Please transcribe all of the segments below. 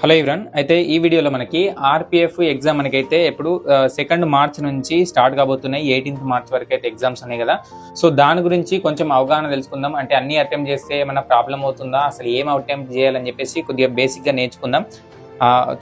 Hello ఇవ్రన్ అయితే ఈ వీడియోలో మనకి ఆర్పిఎఫ్ ఎగ్జామ్ మనకైతే ఇప్పుడు సెకండ్ మార్చ్ నుంచి స్టార్ట్ కాబోతున్నాయి. ఎయిటీన్త్ మార్చ్ వరకు అయితే ఎగ్జామ్స్ ఉన్నాయి కదా. సో దాని గురించి కొంచెం అవగాహన తెలుసుకుందాం. అంటే అన్ని అటెంప్ట్ చేస్తే ఏమైనా ప్రాబ్లం అవుతుందా? అసలు ఏం అటెంప్ట్ చేయాలని చెప్పేసి కొద్దిగా బేసిక్గా నేర్చుకుందాం.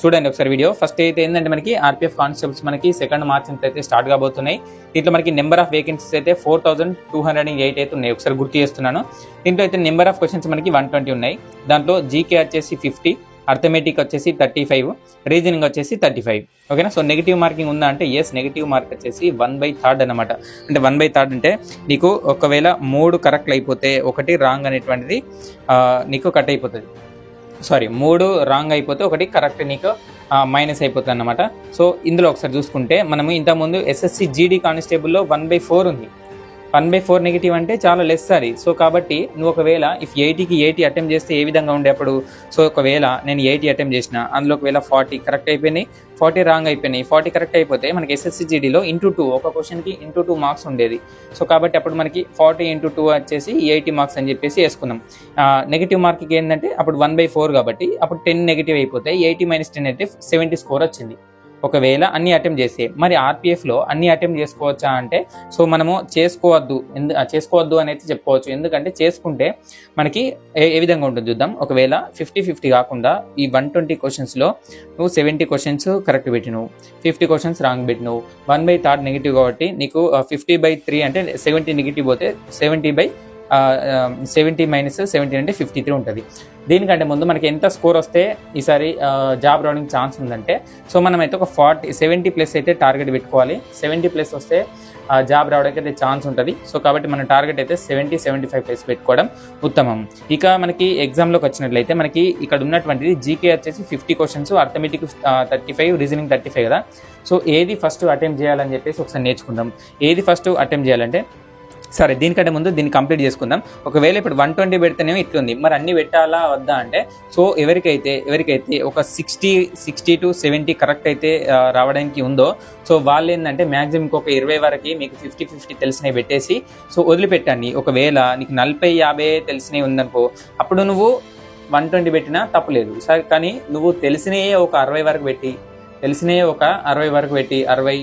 చూడండి ఒకసారి వీడియో. ఫస్ట్ అయితే ఏంటంటే మనకి ఆర్పిఎఫ్ కానిస్టేబుల్స్ మనకి సెకండ్ మార్చ్ నుంచి అయితే స్టార్ట్ కాబోతున్నాయి. దీంట్లో మనకి నెంబర్ ఆఫ్ వేకెన్సీస్ అయితే four thousand two hundred eight అయితే ఉన్నాయి. ఒకసారి గుర్తు చేస్తున్నాను. దీంట్లో అయితే నెంబర్ ఆఫ్ క్వశ్చన్స్ మనకి వన్ ట్వంటీ ఉన్నాయి. దాంట్లో జీకే వచ్చేసి ఫిఫ్టీ అర్థమెటిక్ వచ్చేసి థర్టీ ఫైవ్ రీజనింగ్ వచ్చేసి థర్టీ ఫైవ్. ఓకేనా? సో నెగిటివ్ మార్కింగ్ ఉందా అంటే ఎస్ నెగిటివ్ మార్క్ వచ్చేసి వన్ బై థర్డ్ అనమాట అంటే వన్ బై థర్డ్ అంటే నీకు ఒకవేళ మూడు కరెక్ట్ అయిపోతే ఒకటి రాంగ్ అనేటువంటిది నీకు కట్ అయిపోతుంది. సారీ మూడు రాంగ్ అయిపోతే ఒకటి కరెక్ట్ నీకు మైనస్ అయిపోతుంది అనమాట సో ఇందులో ఒకసారి చూసుకుంటే మనము ఇంతకుముందు ఎస్ఎస్సి జీడీ కానిస్టేబుల్లో వన్ బై ఫోర్ ఉంది. వన్ బై ఫోర్ నెగిటివ్ అంటే చాలా లెస్ అది. సో కాబట్టి నువ్వు ఒకవేళ ఇఫ్ ఎయిటీకి ఎయిటీ అటెంప్ట్ చేస్తే ఏ విధంగా ఉండే అప్పుడు సో ఒకవేళ నేను ఎయిటీ అటెంప్ట్ చేసిన అందులో ఒకవేళ ఫార్టీ కరెక్ట్ అయిపోయినాయి ఫార్టీ రాంగ్ అయిపోయినాయి ఫార్టీ కరెక్ట్ అయిపోతే మనకి ఎస్ఎస్సి జీడీలో ఇంటూ టూ ఒక క్వశ్చన్కి ఇంటూ టూ మార్క్స్ ఉండేది. సో కాబట్టి అప్పుడు మనకి ఫార్టీ ఇంటూ టూ వచ్చేసి ఎయిటీ మార్క్స్ అని చెప్పేసి వేసుకున్నాం. నెగిటివ్ మార్క్కి ఏంటంటే అప్పుడు వన్ బై ఫోర్ కాబట్టి అప్పుడు టెన్ నెగిటివ్ అయిపోతే ఎయిటీ మైనస్ టెన్ అయితే సెవెంటీ స్కోర్ వచ్చింది. ఒకవేళ అన్ని అటెంప్ట్ చేస్తే మరి ఆర్పిఎఫ్లో అన్ని అటెంప్ట్ చేసుకోవచ్చా అంటే సో మనము చేసుకోవద్దు ఎందు చేసుకోవద్దు అని అయితే చెప్పుకోవచ్చు. ఎందుకంటే చేసుకుంటే మనకి ఏ ఏ విధంగా ఉంటుంది చూద్దాం. ఒకవేళ ఫిఫ్టీ ఫిఫ్టీ కాకుండా ఈ వన్ ట్వంటీ క్వశ్చన్స్లో నువ్వు సెవెంటీ క్వశ్చన్స్ కరెక్ట్ పెట్టినవు. ఫిఫ్టీ క్వశ్చన్స్ రాంగ్ పెట్టినవు. వన్ బై థర్డ్ నెగిటివ్ కాబట్టి నీకు ఫిఫ్టీ బై త్రీ అంటే సెవెంటీ నెగిటివ్ పోతే seventy by seventy minus seventy అంటే ఫిఫ్టీ త్రీ ఉంటుంది. దీనికంటే ముందు మనకి ఎంత స్కోర్ వస్తే ఈసారి జాబ్ రావడానికి ఛాన్స్ ఉందంటే సో మనం అయితే ఒక ఫార్టీ సెవెంటీ ప్లస్ అయితే టార్గెట్ పెట్టుకోవాలి. సెవెంటీ ప్లస్ వస్తే జాబ్ రావడానికి అయితే ఛాన్స్ ఉంటుంది. సో కాబట్టి మన టార్గెట్ అయితే సెవెంటీ సెవెంటీ ఫైవ్ ప్లస్ పెట్టుకోవడం ఉత్తమం. ఇక మనకి ఎగ్జామ్లోకి వచ్చినట్లయితే మనకి ఇక్కడ ఉన్నటువంటిది జీకే వచ్చేసి fifty questions arithmetic thirty five reasoning thirty five కదా. సో ఏది ఫస్ట్ అటెంప్ట్ చేయాలని చెప్పేసి ఒకసారి నేర్చుకుందాం. ఏది ఫస్ట్ అటెంప్ట్ చేయాలంటే సరే దీనికంటే ముందు దీన్ని కంప్లీట్ చేసుకుందాం. ఒకవేళ ఇప్పుడు వన్ ట్వంటీ పెడితేనేమో ఇట్లుంది. మరి అన్ని పెట్టాలా వద్దా అంటే సో ఎవరికైతే ఎవరికైతే ఒక sixty sixty to seventy correct అయితే రావడానికి ఉందో సో వాళ్ళు ఏంటంటే మ్యాక్సిమం ఇంకొక ఇరవై వరకు మీకు ఫిఫ్టీ ఫిఫ్టీ తెలిసినవి పెట్టేసి సో వదిలిపెట్టండి. ఒకవేళ నీకు నలభై యాభై తెలిసినవి ఉందనుకో అప్పుడు నువ్వు వన్ ట్వంటీ పెట్టినా తప్పలేదు. సరే కానీ నువ్వు తెలిసినవే ఒక అరవై వరకు పెట్టి తెలిసినవి ఒక అరవై వరకు పెట్టి అరవై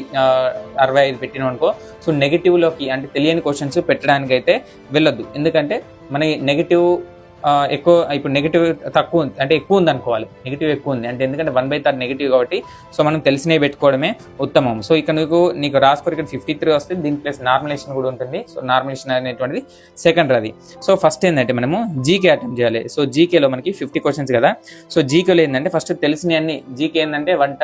అరవై ఐదు పెట్టినావు అనుకో సో నెగిటివ్లోకి అంటే తెలియని క్వశ్చన్స్ పెట్టడానికి అయితే వెళ్ళొద్దు. ఎందుకంటే మన నెగిటివ్ ఎక్కువ ఇప్పుడు నెగిటివ్ తక్కువ ఉంది అంటే ఎక్కువ ఉంది అనుకోవాలి. నెగిటివ్ ఎక్కువ ఉంది. అంటే ఎందుకంటే వన్ బై థర్డ్ నెగిటివ్ కాబట్టి సో మనం తెలిసినవి పెట్టుకోవడమే ఉత్తమం సో ఇక్కడ నీకు నీకు రాసుకోరు ఇక్కడ ఫిఫ్టీ త్రీ వస్తే దీని ప్లస్ నార్మలేషన్ కూడా ఉంటుంది. సో నార్మలేషన్ అనేటువంటిది సెకండ్ అది సో ఫస్ట్ ఏంటంటే మనము జీకే అటెంప్ట్ చేయాలి. సో జీకేలో మనకి ఫిఫ్టీ క్వశ్చన్స్ కదా. సో జీకేలో ఏంటంటే ఫస్ట్ తెలిసినవన్నీ జీకే ఏంటంటే వన్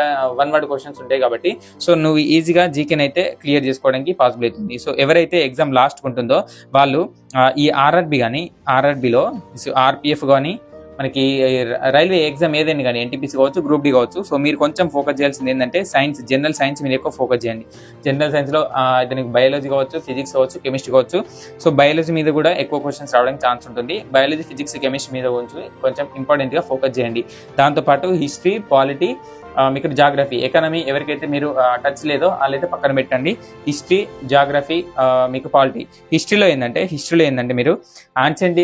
వన్ వర్డ్ క్వశ్చన్స్ ఉంటాయి కాబట్టి సో నువ్వు ఈజీగా జీకేని అయితే క్లియర్ చేసుకోవడానికి పాసిబుల్ అవుతుంది. సో ఎవరైతే ఎగ్జామ్ లాస్ట్ ఉంటుందో వాళ్ళు ఈ ఆర్ఆర్బి కానీ ఆర్ఆర్బిలో ఆర్పిఎఫ్ కానీ మనకి రైల్వే ఎగ్జామ్ ఏదైనా కానీ ఎన్టీపీసీ కావచ్చు గ్రూప్ డి కావచ్చు సో మీరు కొంచెం ఫోకస్ చేయాల్సింది ఏంటంటే సైన్స్ జనరల్ సైన్స్ మీద ఎక్కువ ఫోకస్ చేయండి. జనరల్ సైన్స్లో దానికి బయాలజీ కావచ్చు ఫిజిక్స్ కావచ్చు కెమిస్ట్రీ కావచ్చు సో బయాలజీ మీద కూడా ఎక్కువ క్వశ్చన్స్ రావడానికి ఛాన్స్ ఉంటుంది. బయాలజీ ఫిజిక్స్ కెమిస్ట్రీ మీద కొంచెం కొంచెం ఇంపార్టెంట్గా ఫోకస్ చేయండి. దాంతోపాటు హిస్టరీ పాలిటీ మీకు జాగ్రఫీ. ఎకానమీ ఎవరికైతే మీరు టచ్ లేదో వాళ్ళైతే పక్కన పెట్టండి. హిస్టరీ జాగ్రఫీ మీకు పాలిటీ హిస్టరీలో ఏంటంటే హిస్టరీలో ఏంటంటే మీరు ఆన్షియంట్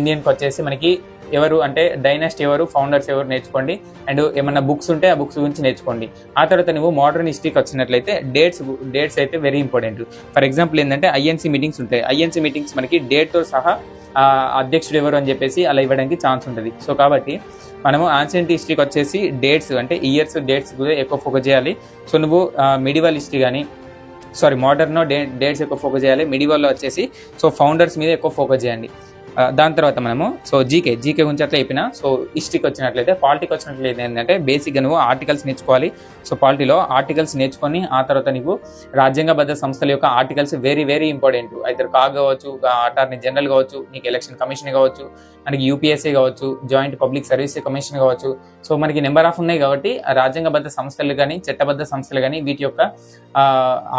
ఇండియన్కి వచ్చేసి మనకి ఎవరు అంటే డైనాస్ట్ ఎవరు ఫౌండర్స్ ఎవరు నేర్చుకోండి. అండ్ ఏమన్నా బుక్స్ ఉంటే ఆ బుక్స్ గురించి నేర్చుకోండి. ఆ తర్వాత నువ్వు మోడర్న్ హిస్టరీకి వచ్చినట్లయితే డేట్స్ డేట్స్ అయితే వెరీ ఇంపార్టెంట్ ఫర్ ఎగ్జాంపుల్ ఏంటంటే ఐఎన్సీ మీటింగ్స్ ఉంటాయి. ఐఎన్సీ మీటింగ్స్ మనకి డేట్తో సహా అధ్యక్షుడు ఎవరు అని చెప్పేసి అలా ఇవ్వడానికి ఛాన్స్ ఉంటుంది. సో కాబట్టి మనము ఆన్షియంట్ హిస్టరీకి వచ్చేసి డేట్స్ అంటే ఇయర్స్ డేట్స్ కూడా ఎక్కువ ఫోకస్ చేయాలి. సో నువ్వు మిడివల్ హిస్టరీ కానీ సారీ మోడర్న్ డే డేట్స్ ఎక్కువ ఫోకస్ చేయాలి. మిడివల్లో వచ్చేసి సో ఫౌండర్స్ మీద ఎక్కువ ఫోకస్ చేయండి. దాని తర్వాత మనము సో జీకే జీకే గురించి అట్లా చెప్పిన సో హిస్టరీకి వచ్చినట్లయితే పాలిటీకి వచ్చినట్లయితే ఏంటంటే బేసిక్గా నువ్వు ఆర్టికల్స్ నేర్చుకోవాలి. సో పాలిటీలో ఆర్టికల్స్ నేర్చుకొని ఆ తర్వాత నీకు రాజ్యాంగబద్ధ సంస్థల యొక్క ఆర్టికల్స్ వెరీ వెరీ ఇంపార్టెంట్ అయితే కాగ్ కావచ్చు అటార్నీ జనరల్ కావచ్చు నీకు ఎలక్షన్ కమిషన్ కావచ్చు మనకి యూపీఎస్సీ కావచ్చు జాయింట్ పబ్లిక్ సర్వీస్ కమిషన్ కావచ్చు. సో మనకి నెంబర్ ఆఫ్ ఉన్నాయి కాబట్టి ఆ రాజ్యాంగబద్ధ సంస్థలు కానీ చట్టబద్ధ సంస్థలు కానీ వీటి యొక్క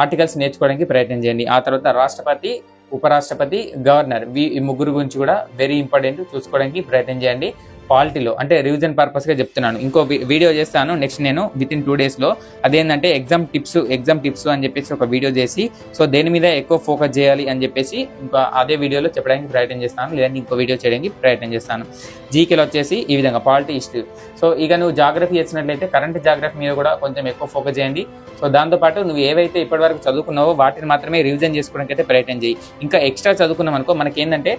ఆర్టికల్స్ నేర్చుకోవడానికి ప్రయత్నం చేయండి. ఆ తర్వాత రాష్ట్రపతి ఉపరాష్ట్రపతి గవర్నర్. వీ ఈ ముగ్గురు గురించి కూడా వెరీ ఇంపార్టెంట్ చూసుకోవడానికి ప్రయత్నం చేయండి. పాలిటీలో అంటే రివిజన్ పర్పస్గా చెప్తున్నాను. ఇంకో వీడియో చేస్తాను. నెక్స్ట్ నేను విత్ ఇన్ టూ డేస్లో అదేంటంటే ఎగ్జామ్ టిప్స్ ఎగ్జామ్ టిప్స్ అని చెప్పేసి ఒక వీడియో చేసి సో దేని మీద ఎక్కువ ఫోకస్ చేయాలి అని చెప్పేసి ఇంకా అదే వీడియోలో చెప్పడానికి ప్రయత్నం చేస్తాను. లేదంటే ఇంకో వీడియో చేయడానికి ప్రయత్నం చేస్తాను. జీకేలో వచ్చేసి ఈ విధంగా పాలిటీ హిస్టరీ సో ఇక నువ్వు జాగ్రఫీ చేసినట్లయితే కరెంట్ జాగ్రఫీ మీద కూడా కొంచెం ఎక్కువ ఫోకస్ చేయండి. సో దాంతోపాటు నువ్వు ఏవైతే ఇప్పటివరకు చదువుకున్నావో వాటిని మాత్రమే రివిజన్ చేసుకోవడానికి అయితే ప్రయత్నం చేయి. ఇంకా ఎక్స్ట్రా చదువుకున్నాం అనుకో మనకి ఏంటంటే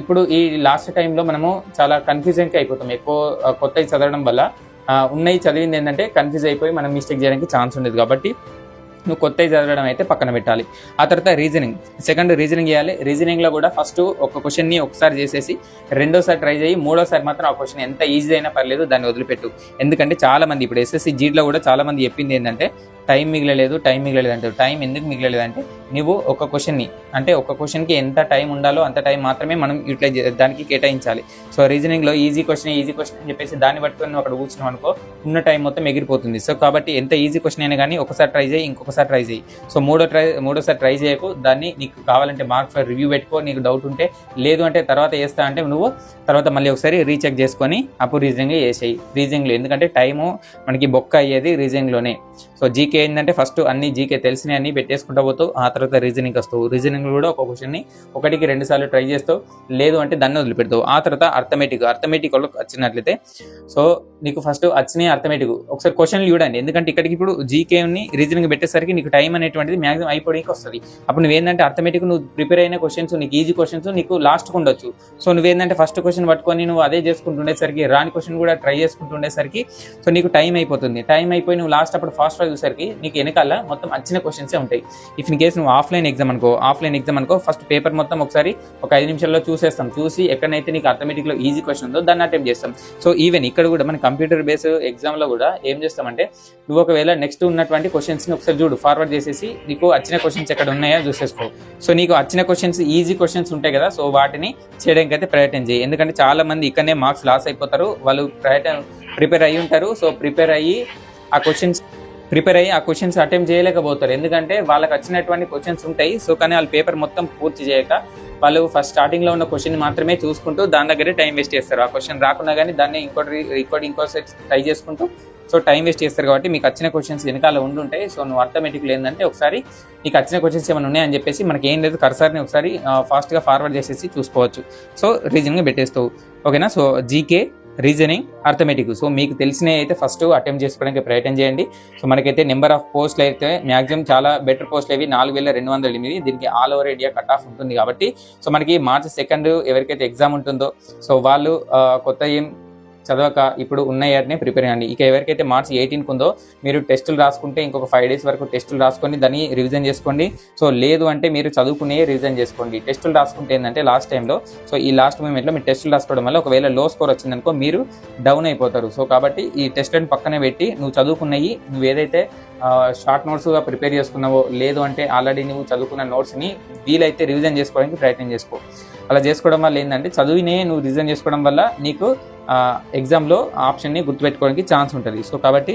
ఇప్పుడు ఈ లాస్ట్ టైంలో మనము చాలా కన్ఫ్యూజన్కి అయిపోతాం. ఎక్కువ కొత్తవి చదవడం వల్ల ఉన్నాయి ఉన్నవి చదివింది ఏంటంటే కన్ఫ్యూజ్ అయిపోయి మనం మిస్టేక్ చేయడానికి ఛాన్స్ ఉండదు. కాబట్టి నువ్వు కొత్తవి చదవడం అయితే పక్కన పెట్టాలి. ఆ తర్వాత రీజనింగ్ సెకండ్ రీజనింగ్ చేయాలి. రీజనింగ్లో కూడా ఫస్ట్ ఒక క్వశ్చన్ని ఒకసారి చేసేసి రెండోసారి ట్రై చేయి. మూడోసారి మాత్రం ఆ క్వశ్చన్ ఎంత ఈజీ అయినా పర్లేదు దాన్ని వదిలిపెట్టు. ఎందుకంటే చాలా మంది ఇప్పుడు ఎస్ఎస్సి జీట్లో కూడా చాలామంది చెప్పింది ఏంటంటే టైం మిగలలేదు టైం మిగలలేదు అంటారు టైం ఎందుకు మిగలలేదు అంటే నువ్వు ఒక క్వశ్చన్ని అంటే ఒక క్వశ్చన్కి ఎంత టైం ఉండాలో అంత టైం మాత్రమే మనం యూటిలైజ్ దానికి కేటాయించాలి. సో రీజనింగ్లో ఈజీ క్వశ్చన్ ఈజీ క్వశ్చన్ అని చెప్పేసి దాన్ని పట్టుకొని నువ్వు అక్కడ కూర్చున్నావు అనుకో ఉన్న టైం మొత్తం ఎగిరిపోతుంది. సో కాబట్టి ఎంత ఈజీ క్వశ్చన్ అయినా కానీ ఒకసారి ట్రై చేయి ఇంకొకసారి ట్రై చేయి. సో మూడో ట్రై మూడోసారి ట్రై చేయకు దాన్ని నీకు కావాలంటే మార్క్ ఫర్ రివ్యూ పెట్టుకో నీకు డౌట్ ఉంటే లేదు అంటే తర్వాత వేస్తా అంటే నువ్వు తర్వాత మళ్ళీ ఒకసారి రీచెక్ చేసుకొని అప్పుడు రీజనింగ్ చేసేయి. రీజనింగ్లో ఎందుకంటే టైము మనకి బొక్క అయ్యేది రీజనింగ్లోనే సో జీకే ఏంటంటే ఫస్ట్ అన్ని జీకే తెలిసినవి అన్ని పెట్టేసుకుంటా పోతావు. ఆ తర్వాత రీజనింగ్ వస్తావు. రీజనింగ్ కూడా ఒక క్వశ్చన్ని ఒకటికి రెండు సార్లు ట్రై చేస్తావు. లేదు అంటే దాన్ని వదిలిపెడతావు. ఆ తర్వాత అర్థమెటిక్ అర్థమెటిక్ వాళ్ళకి వచ్చినట్లయితే సో నీకు ఫస్ట్ వచ్చినాయి అర్థమెటిక్ ఒకసారి క్వశ్చన్లు చూడండి. ఎందుకంటే ఇక్కడికి ఇప్పుడు జీకేని రీజనింగ్ పెట్టేసరికి నీకు టైం అనేటువంటిది మ్యాక్సిమం అయిపోవడానికి వస్తుంది. అప్పుడు నువ్వేంటంటే అర్థమెటిక్ నువ్వు ప్రిపేర్ అయిన క్వశ్చన్స్ నీకు ఈజీ క్వశ్చన్స్ నీకు లాస్ట్కి ఉండొచ్చు. సో నువ్వేంటంటే ఫస్ట్ క్వశ్చన్ పట్టుకొని నువ్వు అదే చేసుకుంటుండేసరికి రాని క్వశ్చన్ కూడా ట్రై చేసుకుంటుండేసరికి సో నీకు టైం అయిపోతుంది. టైం అయిపోయి నువ్వు లాస్ట్ అప్పుడు ఫాస్ట్ చూసరికి నీకు వెనకాల మొత్తం వచ్చిన క్వశ్చన్సే ఉంటాయి. ఇఫ్ ఇన్ కేసు నువ్వు ఆఫ్లైన్ ఎగ్జామ్ అనుకో ఆఫ్లైన్ ఎగ్జామ్ అనుకో ఫస్ట్ పేపర్ మొత్తం ఒకసారి ఒక ఐదు నిమిషాల్లో చూసేస్తాం. చూసి ఎక్కడైతే నీకు అథమెటిక్లో ఈజీ క్వశ్చన్ ఉందో దాన్ని అటెంప్ట్ చేస్తాం. సో ఈవెన్ ఇక్కడ కూడా మన కంప్యూటర్ బేస్ ఎగ్జామ్లో కూడా ఏం చేస్తామంటే నువ్వు ఒకవేళ నెక్స్ట్ ఉన్నటువంటి క్వశ్చన్స్ని ఒకసారి చూడు ఫార్వర్డ్ చేసేసి నీకు వచ్చిన క్వశ్చన్స్ ఎక్కడ ఉన్నాయో చూసేసుకో. సో నీకు వచ్చిన క్వశ్చన్స్ ఈజీ క్వశ్చన్స్ ఉంటాయి కదా సో వాటిని చేయడానికి అయితే ప్రయత్నం చేయి. ఎందుకంటే చాలా మంది ఇక్కడనే మార్క్స్ లాస్ అయిపోతారు వాళ్ళు ప్రయత్నం ప్రిపేర్ అయ్యి ఉంటారు. సో ప్రిపేర్ అయ్యి ఆ క్వశ్చన్స్ ప్రిపేర్ అయ్యి ఆ క్వశ్చన్స్ అటెంప్ట్ చేయలేకపోతారు. ఎందుకంటే వాళ్ళకి వచ్చినటువంటి క్వశ్చన్స్ ఉంటాయి. సో కానీ వాళ్ళ పేపర్ మొత్తం పూర్తి చేయక వాళ్ళు ఫస్ట్ స్టార్టింగ్లో ఉన్న క్వశ్చన్ మాత్రమే చూసుకుంటూ దాని దగ్గరే టైం వేస్ట్ చేస్తారు. ఆ క్వశ్చన్ రాకుండా కానీ దాన్ని ఇంకోటి ఇంకోటి ఇంకో ట్రై చేసుకుంటూ సో టైం వేస్ట్ చేస్తారు కాబట్టి మీకు వచ్చిన క్వశ్చన్స్ వెనకాల ఉండుంటాయి సో నువ్వు ఆటోమేటిక్గా ఏంటంటే ఒకసారి నీకు వచ్చిన క్వశ్చన్స్ ఏమైనా ఉన్నాయని చెప్పేసి మనకి ఏం లేదు కర్సార్ని ఒకసారి ఫాస్ట్గా ఫార్వర్డ్ చేసేసి చూసుకోవచ్చు. సో రీజన్గా పెట్టేస్తావు. ఓకేనా? So GK reasoning arithmetic. So మీకు తెలిసినవి అయితే ఫస్ట్ అటెంప్ట్ చేసుకోవడానికి ప్రయత్నం చేయండి. సో మనకైతే నెంబర్ ఆఫ్ పోస్టులు అయితే మ్యాక్సిమం చాలా బెటర్ పోస్టులు అవి నాలుగు వేల రెండు వందల ఎనిమిది. దీనికి all over India cut off ఉంటుంది కాబట్టి సో మనకి మార్చి సెకండ్ ఎవరికైతే ఎగ్జామ్ ఉంటుందో సో వాళ్ళు కొత్త ఏం చదవక ఇప్పుడు ఉన్న ఇయర్నే ప్రిపేర్ అయ్యండి ఇక ఎవరికైతే మార్చ్ ఎయిటీన్కి ఉందో మీరు టెస్టులు రాసుకుంటే ఇంకొక ఫైవ్ డేస్ వరకు టెస్టులు రాసుకొని దాన్ని రివిజన్ చేసుకోండి. సో లేదు అంటే మీరు చదువుకునే రివిజన్ చేసుకోండి. టెస్టులు రాసుకుంటే ఏంటంటే లాస్ట్ టైంలో సో ఈ లాస్ట్ మూమెంట్లో మీరు టెస్టులు రాసుకోవడం వల్ల ఒకవేళ లో స్కోర్ వచ్చిందనుకో మీరు డౌన్ అయిపోతారు. సో కాబట్టి ఈ టెస్ట్లను పక్కనే పెట్టి నువ్వు చదువుకున్నవి నువ్వు ఏదైతే షార్ట్ నోట్స్గా ప్రిపేర్ చేసుకున్నావో లేదు అంటే ఆల్రెడీ నువ్వు చదువుకున్న నోట్స్ని వీలైతే రివిజన్ చేసుకోవడానికి ప్రయత్నం చేసుకో. అలా చేసుకోవడం వల్ల ఏంటంటే చదివినే నువ్వు రిజైన్ చేసుకోవడం వల్ల నీకు ఎగ్జామ్లో ఆప్షన్ని గుర్తుపెట్టుకోవడానికి ఛాన్స్ ఉంటుంది. సో కాబట్టి